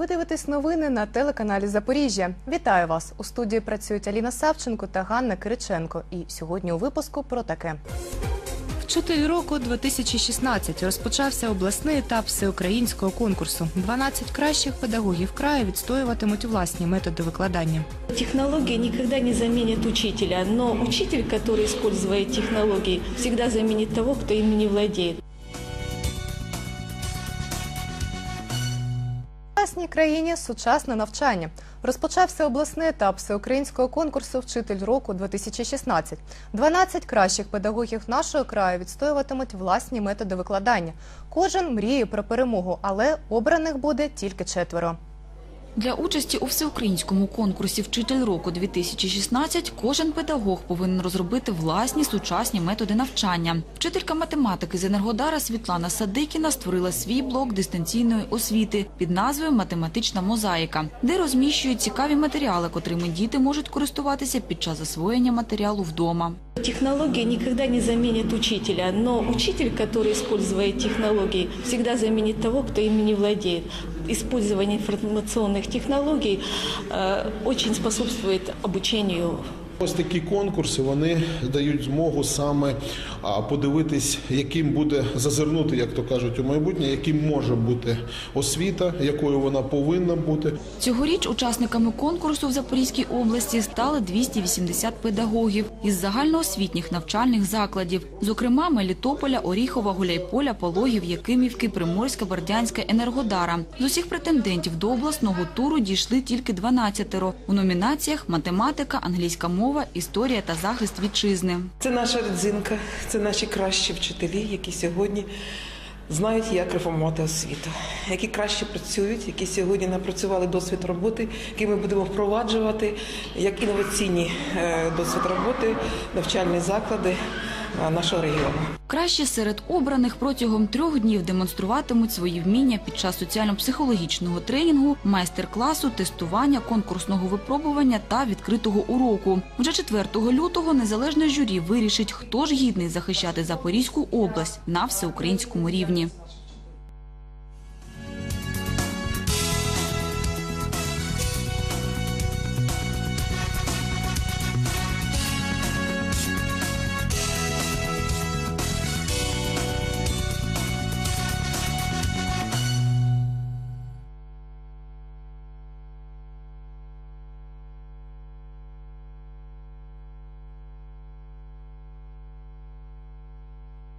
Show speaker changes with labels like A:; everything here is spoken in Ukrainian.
A: Ви дивитесь новини на телеканалі Запоріжжя. Вітаю вас! У студії працюють Аліна Савченко та Ганна Кириченко. І сьогодні у випуску про таке. Вчитель року 2016 розпочався обласний етап всеукраїнського конкурсу. 12 кращих педагогів краю відстоюватимуть власні методи викладання.
B: Технологии никогда не заменят учителя, но учитель, который использует технологии, всегда заменит того, кто ими не владеет.
A: У власній країні сучасне навчання. Розпочався обласний етап всеукраїнського конкурсу Вчитель року 2016 12 кращих педагогів нашого краю відстоюватимуть власні методи викладання. Кожен мріє про перемогу, але обраних буде тільки четверо.
C: Для участі у всеукраїнському конкурсі Вчитель року 2016 кожен педагог повинен розробити власні сучасні методи навчання. Вчителька математики з Енергодара Світлана Садикіна створила свій блок дистанційної освіти під назвою Математична мозаїка, де розміщує цікаві матеріали, котрими діти можуть користуватися під час засвоєння матеріалу вдома.
B: Технологии никогда не заменят учителя, но учитель, который использует технологии, всегда заменит того, кто ими не владеет. Использование информационных технологий э, очень способствует обучению
D: Ось такі конкурси вони дають змогу саме подивитись, яким буде зазирнути, як то кажуть, у майбутнє, яким може бути освіта, якою вона повинна бути.
C: Цьогоріч учасниками конкурсу в Запорізькій області стали 280 педагогів із загальноосвітніх навчальних закладів, зокрема Мелітополя, Оріхова, Гуляйполя, Пологів, Якимівки, Приморська, Бердянська, Енергодара. З усіх претендентів до обласного туру дійшли тільки 12 у номінаціях математика, англійська мова, історія та захист вітчизни.
E: Це наша родзинка, це наші кращі вчителі, які сьогодні знають, як реформувати освіту, які краще працюють, які сьогодні напрацювали досвід роботи, які ми будемо впроваджувати як інноваційні е, досвід роботи, навчальні заклади нашого регіону.
C: Краще серед обраних протягом трьох днів демонструватимуть свої вміння під час соціально-психологічного тренінгу, майстер-класу, тестування, конкурсного випробування та відкритого уроку. Вже 4 лютого незалежне журі вирішить, хто ж гідний захищати Запорізьку область на всеукраїнському рівні.